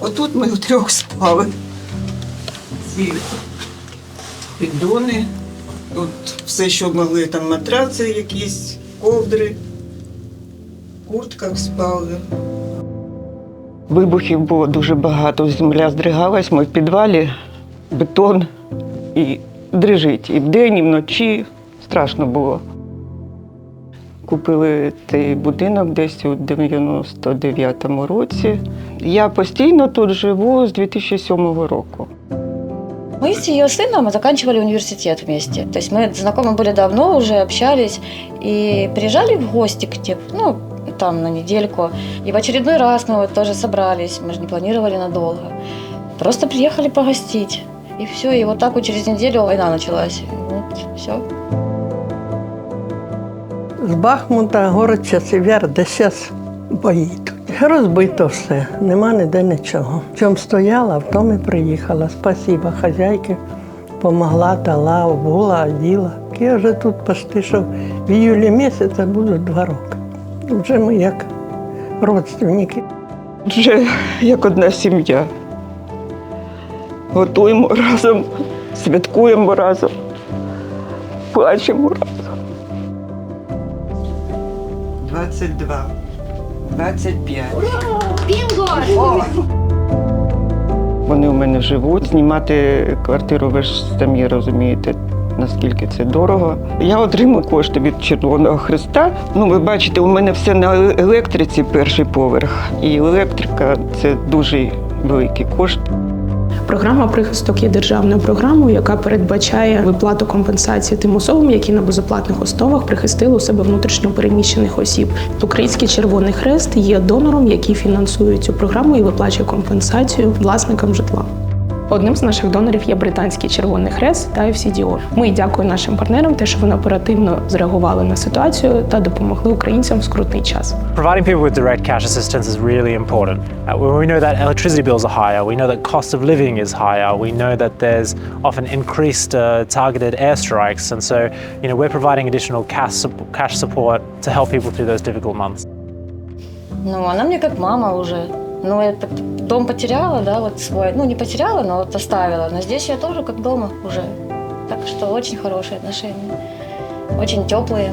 Отут ми втрьох спали. Ці піддони. Тут все, що могли, там матраци якісь, ковдри, в куртках спали. Вибухів було дуже багато. Земля здригалась, ми в підвалі, бетон і дрижить. І вдень, і вночі страшно було. Купили цей будинок десь у 99-му році. Я постійно тут живу з 2007 року. Мы с ее сыном заканчивали университет вместе. То есть мы знакомы были давно, уже общались и приезжали в гости к тебе, ну, там на недельку. И в очередной раз мы вот тоже собрались, мы же не планировали надолго. Просто приехали погостить. И все, и вот так вот через неделю война началась. Вот, все. З Бахмута, город Часів'яр, де зараз бої йдуть. Розбито все, нема ніде нічого. В чому стояла, в тому і приїхала. Спасіба хазяйки, помогла, дала, обула, оділа. Я вже тут почти що в іюлі місяця будуть два роки. Вже ми як родственники. Вже як одна сім'я. Готуємо разом, святкуємо разом, плачемо разом. 22, 25. Вони у мене живуть. Знімати квартиру, ви ж самі розумієте, наскільки це дорого. Я отримую кошти від Червоного Христа. Ну, ви бачите, у мене все на електриці перший поверх. І електрика це дуже великий кошт. Програма прихисток є державною програмою, яка передбачає виплату компенсації тим особам, які на безоплатних основах прихистили у себе внутрішньо переміщених осіб. Український Червоний Хрест є донором, який фінансує цю програму і виплачує компенсацію власникам житла. Одним з наших донорів є британський Червоний Хрест та FCDO. Ми дякуємо нашим партнерам, те, що вони оперативно зреагували на ситуацію та допомогли українцям в скрутний час. Providing people with direct cash assistance is really important. Uh, when we know that electricity bills are higher, we know that cost of living is higher, we know that there's often increased uh, targeted airstrikes, and so you know we're providing additional cash cash support to help people through those difficult months. Ну, она мне как мама уже. Ну, я дом потеряла, да, вот свой. Ну, не потеряла, но вот оставила. Но здесь я тоже как дома уже. Так что очень хорошие отношения. Очень теплые.